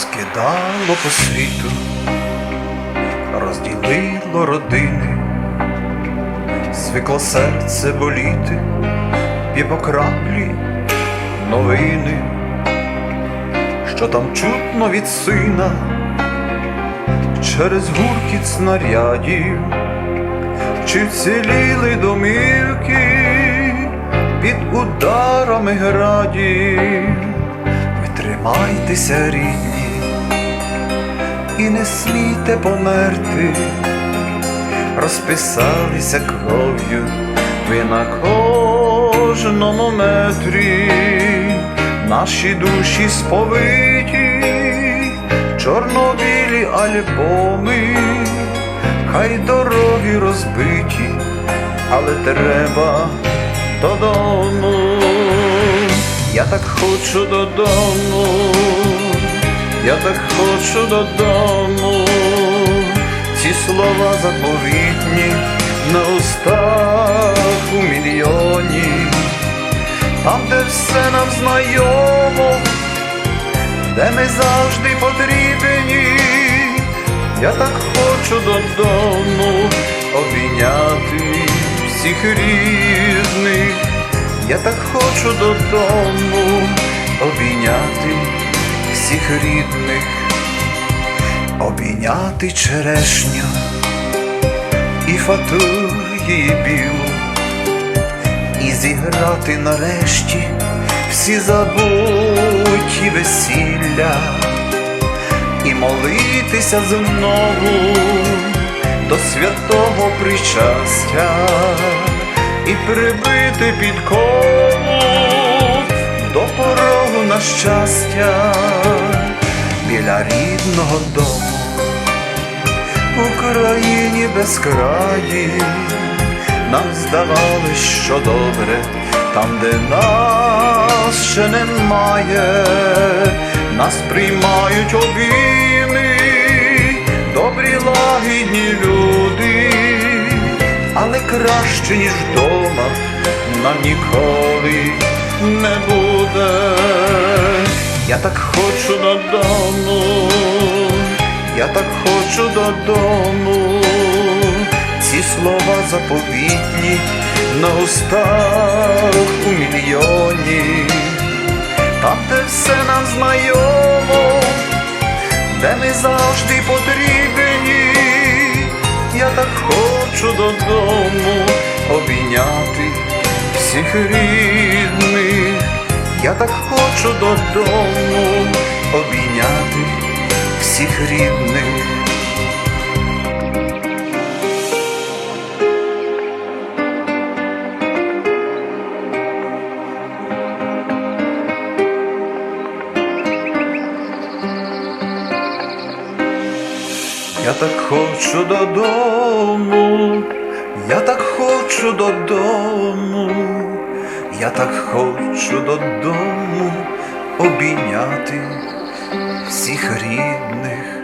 розкидало по світу, розділило родини, звикло серце боліти, п'є по новини, що там чутно від сина через гуркіт снарядів, чи вціліли домівки під ударами градів. Тримайтеся, рідні, і не смійте померти, розписалися кров'ю ви на кожному метрі, наші душі сповиті, чорно-білі альбоми, хай дороги розбиті, але треба додому. Я так хочу додому, я так хочу додому, ці слова заповітні на устах у мільйоні, там, де все нам знайомо, де ми завжди потрібні, я так хочу додому обійняти всіх рідних. Я так хочу додому обійняти всіх рідних, обійняти черешню і фату її білу, і зіграти нарешті всі забуті весілля, і молитися знову до святого причастя і прибити під колу до порогу на щастя біля рідного дому в Україні без краї нам здавалось, що добре там, де нас ще немає, нас приймають обійми, добрі лагідні люди але краще, ніж вдома, нам ніколи не буде. Так хочу додому, я так хочу додому, ці слова заповітні на устах у мільйоні, там, де все нам знайомо, де ми завжди потрібні. Я так хочу додому обійняти всіх рідних, я так хочу додому обійняти всіх рідних. Я так хочу додому, я так хочу додому, я так хочу додому обійняти всіх рідних.